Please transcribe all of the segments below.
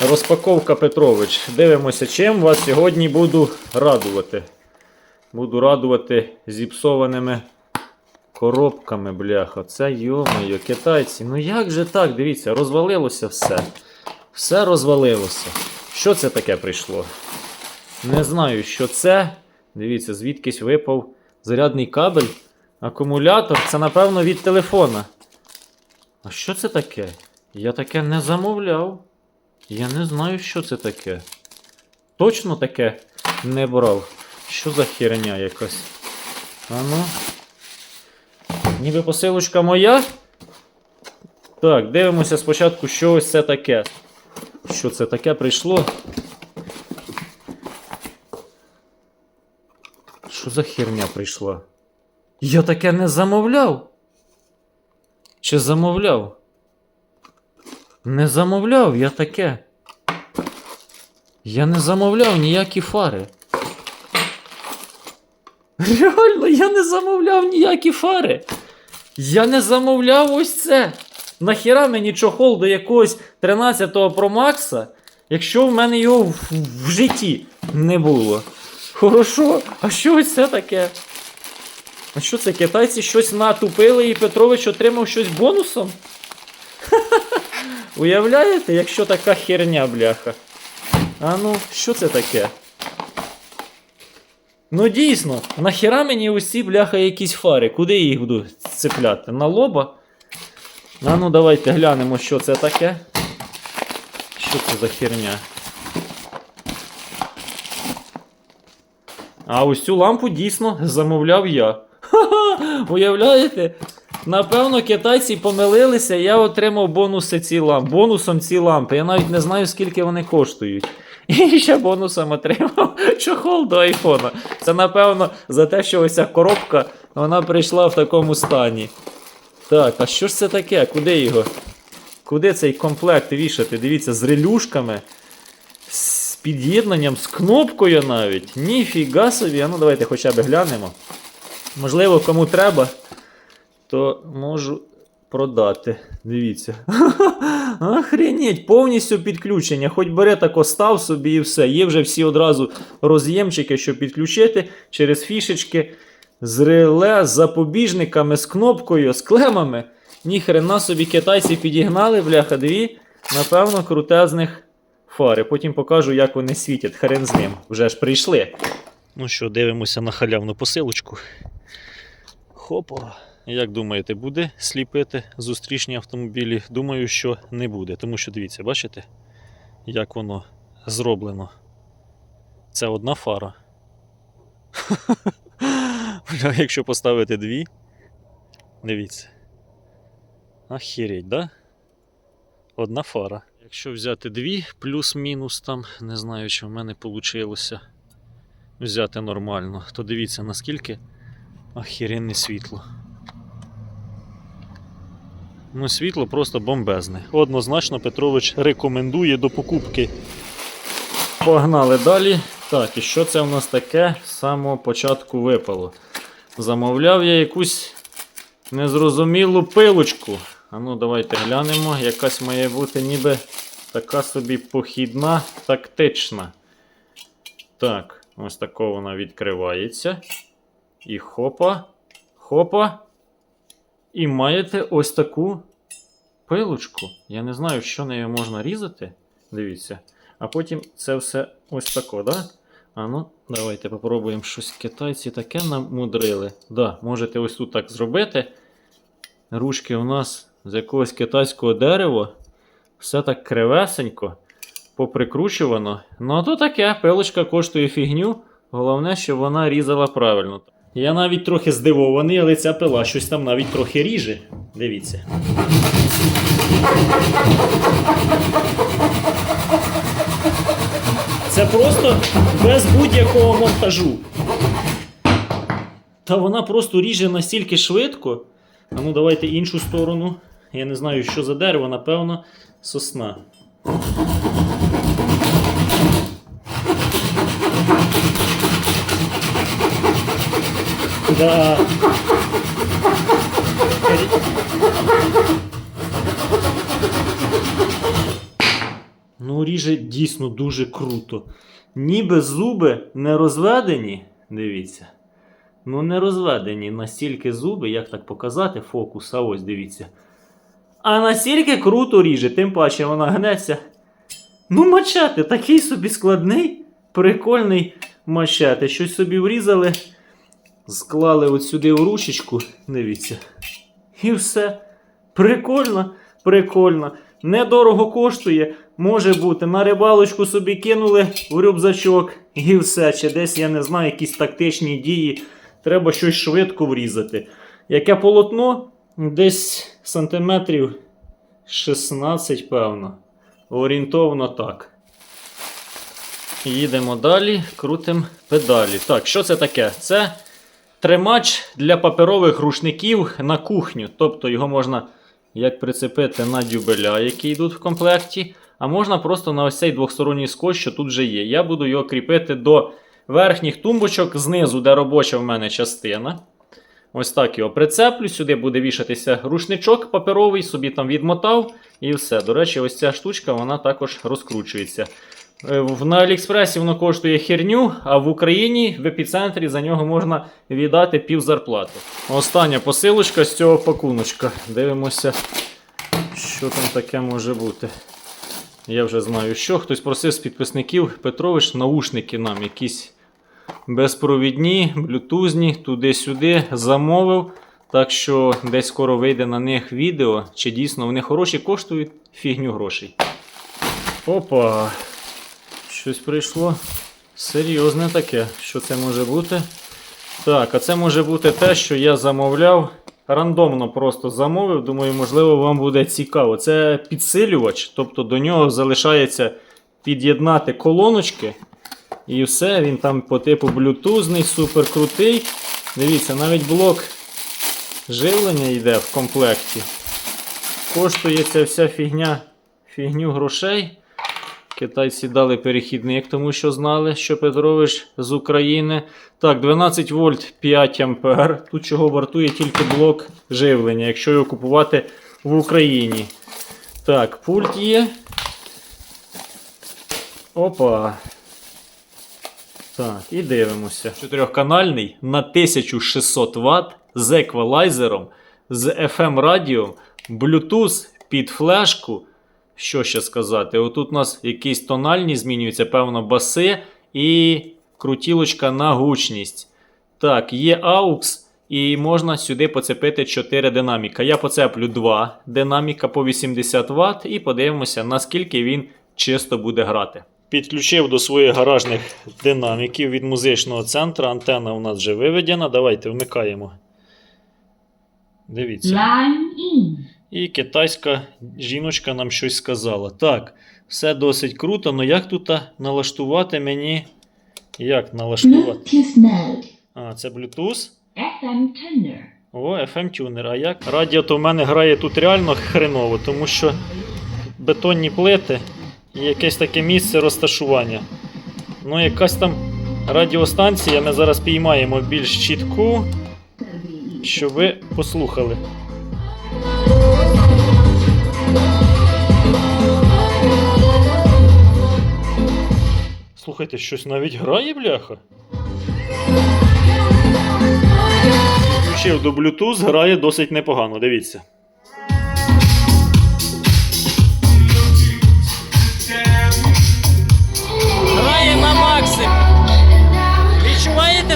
Розпаковка Петрович. Дивимося, чим вас сьогодні буду радувати. Буду радувати зіпсованими коробками, бляха. Це йомайо, китайці. Ну як же так? Дивіться, розвалилося все. Все розвалилося. Що це таке прийшло? Не знаю, що це. Дивіться, звідкись випав зарядний кабель. Акумулятор. Це, напевно, від телефона. А що це таке? Я таке не замовляв. Я не знаю, що це таке. Точно таке не брав. Що за херня якась? А ну. Ніби посилочка моя. Так, дивимося спочатку, що ось це таке. Що це таке прийшло? Що за херня прийшла? Я таке не замовляв. Чи замовляв? Не замовляв я таке. Я не замовляв ніякі фари. Реально, я не замовляв ніякі фари. Я не замовляв ось це. Нахіра мені чохол до якогось 13-го Pro Max, якщо в мене його в, в житті не було. Хорошо, а що ось це таке? А що це китайці щось натупили і Петрович отримав щось бонусом? Уявляєте, якщо така херня, бляха? А ну, що це таке? Ну дійсно, нахіра мені усі бляха якісь фари. Куди їх буду цепляти? На лоба? А ну давайте глянемо, що це таке. Що це за херня? А ось цю лампу дійсно замовляв я. Ха-ха! Уявляєте? Напевно, китайці помилилися, я отримав бонуси ці лампи. Бонусом ці лампи. Я навіть не знаю, скільки вони коштують. І ще бонусом отримав чохол до айфона. Це, напевно, за те, що ось ця коробка вона прийшла в такому стані. Так, а що ж це таке? Куди його? Куди цей комплект вішати? Дивіться, з релюшками, з під'єднанням, з кнопкою навіть. Ніфіга собі. А ну давайте хоча б глянемо. Можливо, кому треба, то можу продати. Дивіться. Охренеть, повністю підключення. Хоч бере так став собі і все. Є вже всі одразу роз'ємчики, щоб підключити через фішечки з реле, з запобіжниками, з кнопкою, з клемами. Ніхрена собі китайці підігнали, бляха, дві, напевно, крутезних фари. Потім покажу, як вони світять. Хрен з ним. Вже ж прийшли. Ну що, дивимося на халявну посилочку. Хопа. Як думаєте, буде сліпити зустрічні автомобілі? Думаю, що не буде. Тому що дивіться, бачите, як воно зроблено. Це одна фара. Якщо поставити дві, дивіться. Ахереть, да? Одна фара. Якщо взяти дві, плюс-мінус там, не знаю, чи в мене вийшло взяти нормально, то дивіться наскільки охеренне світло. Ну, світло просто бомбезне. Однозначно Петрович рекомендує до покупки. Погнали далі. Так, і що це в нас таке з самого початку випало? Замовляв я якусь незрозумілу пилочку. А ну, давайте глянемо. Якась має бути ніби така собі похідна, тактична. Так, ось тако вона відкривається. І хопа, хопа. І маєте ось таку пилочку. Я не знаю, що нею можна різати. Дивіться. А потім це все ось тако, да? А ну, давайте попробуємо щось китайці таке намудрили. Да, можете ось тут так зробити. Ручки у нас з якогось китайського дерева. Все так кривесенько, поприкручувано. Ну, а то таке, пилочка коштує фігню. Головне, щоб вона різала правильно. Я навіть трохи здивований, але ця пила щось там навіть трохи ріже. Дивіться. Це просто без будь-якого монтажу. Та вона просто ріже настільки швидко. А ну давайте іншу сторону. Я не знаю, що за дерево, напевно, сосна. Да. Ну, ріже дійсно дуже круто. Ніби зуби не розведені. Дивіться. Ну, не розведені настільки зуби, як так показати, фокус, а ось дивіться. А настільки круто ріже, тим паче вона гнеться. Ну, мачете, такий собі складний, прикольний мачете. Щось собі врізали, склали от сюди в ручечку, дивіться. І все. Прикольно, прикольно. Недорого коштує. Може бути, на рибалочку собі кинули в рюкзачок і все. Чи десь, я не знаю, якісь тактичні дії. Треба щось швидко врізати. Яке полотно? Десь сантиметрів 16, певно. Орієнтовно так. Їдемо далі, крутимо педалі. Так, що це таке? Це тримач для паперових рушників на кухню. Тобто його можна як прицепити на дюбеля, які йдуть в комплекті, а можна просто на ось цей двохсторонній скотч, що тут вже є. Я буду його кріпити до верхніх тумбочок знизу, де робоча в мене частина. Ось так його прицеплю. Сюди буде вішатися рушничок паперовий, собі там відмотав і все. До речі, ось ця штучка вона також розкручується. Е, На Аліекспресі воно коштує херню, а в Україні в епіцентрі за нього можна віддати пів зарплати. Остання посилочка з цього пакуночка. Дивимося, що там таке може бути. Я вже знаю, що. Хтось просив з підписників Петрович наушники нам якісь безпровідні, блютузні, туди-сюди замовив. Так що десь скоро вийде на них відео, чи дійсно вони хороші коштують фігню грошей. Опа! Щось прийшло. Серйозне таке. Що це може бути? Так, а це може бути те, що я замовляв. Рандомно просто замовив. Думаю, можливо, вам буде цікаво. Це підсилювач, тобто до нього залишається під'єднати колоночки. І все, він там по типу блютузний, супер крутий. Дивіться, навіть блок живлення йде в комплекті. Коштує ця вся фігня фігню грошей. Китайці дали перехідник, тому що знали, що Петрович з України. Так, 12 вольт 5 ампер. Тут чого вартує тільки блок живлення, якщо його купувати в Україні. Так, пульт є. Опа. Так, і дивимося. Чотирьохканальний на 1600 Вт з еквалайзером, з FM радіо, Bluetooth під флешку. Що ще сказати? Отут у нас якісь тональні змінюються, певно, баси і крутілочка на гучність. Так, є AUX, і можна сюди поцепити 4 динаміка. Я поцеплю 2 динаміка по 80 Вт і подивимося, наскільки він чисто буде грати. Підключив до своїх гаражних динаміків від музичного центру. Антенна у нас вже виведена. Давайте вмикаємо. Дивіться. Line in. І китайська жіночка нам щось сказала. Так, все досить круто, але як тут налаштувати мені. Як налаштувати? А, це Bluetooth. FM tuner. О, FM тюнер. А як? Радіо то в мене грає тут реально хреново, тому що бетонні плити і якесь таке місце розташування. Ну, якась там радіостанція, ми зараз піймаємо більш чітку, щоб ви послухали. Слухайте, щось навіть грає, бляха. Включив до Bluetooth, грає досить непогано, дивіться.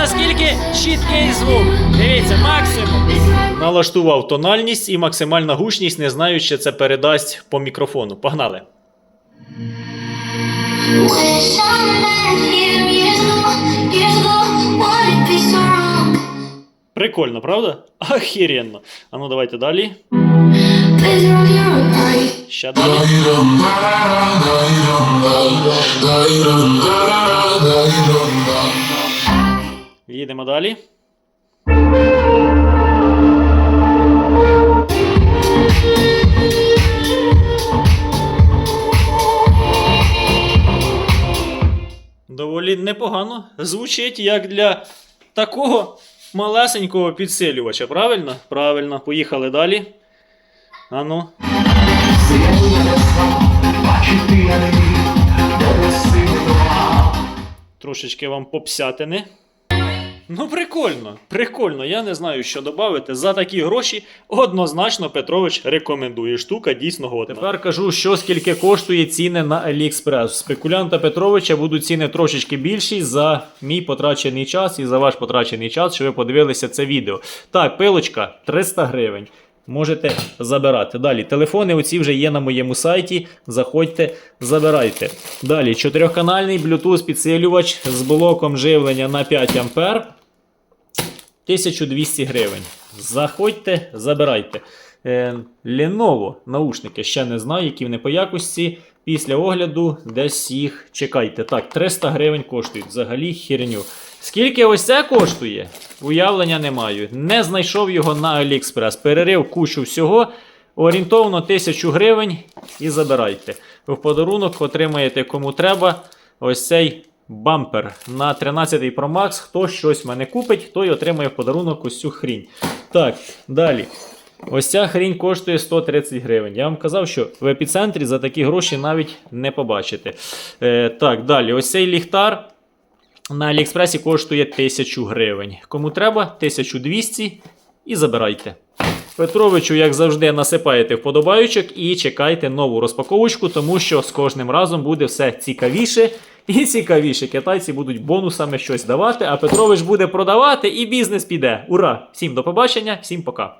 Наскільки чіткий звук? Дивіться, максимум. Налаштував тональність і максимальна гучність, не знаю, чи це передасть по мікрофону. Погнали. Прикольно, правда? Охеренно. А ну давайте далі. Ще далі. Їдемо далі. Доволі непогано. Звучить як для такого малесенького підсилювача, правильно? Правильно, поїхали далі. Ану. Трошечки вам попсятини. Ну, прикольно, прикольно. Я не знаю, що додати. За такі гроші однозначно Петрович рекомендує. Штука дійсно годна. Тепер кажу, що скільки коштує ціни на AliExpress. Спекулянта Петровича будуть ціни трошечки більші за мій потрачений час і за ваш потрачений час, що ви подивилися це відео. Так, пилочка 300 гривень. Можете забирати. Далі, телефони оці вже є на моєму сайті. Заходьте, забирайте. Далі, чотирьохканальний Bluetooth підсилювач з блоком живлення на 5 А. 1200 гривень. Заходьте, забирайте. Е, Lenovo наушники ще не знаю, які вони по якості. Після огляду десь їх чекайте. Так, 300 гривень коштують. Взагалі херню. Скільки ось це коштує? Уявлення не маю. Не знайшов його на AliExpress. Перерив кучу всього. Орієнтовно 1000 гривень і забирайте. В подарунок отримаєте кому треба ось цей бампер на 13 Pro Max. Хто щось мене купить, той отримає в подарунок ось цю хрінь. Так, далі. Ось ця хрінь коштує 130 гривень. Я вам казав, що в епіцентрі за такі гроші навіть не побачите. Е, так, далі. Ось цей ліхтар на Аліекспресі коштує 1000 гривень. Кому треба, 1200 і забирайте. Петровичу, як завжди, насипаєте вподобаючок і чекайте нову розпаковочку, тому що з кожним разом буде все цікавіше і цікавіше. Китайці будуть бонусами щось давати, а Петрович буде продавати і бізнес піде. Ура! Всім до побачення, всім пока!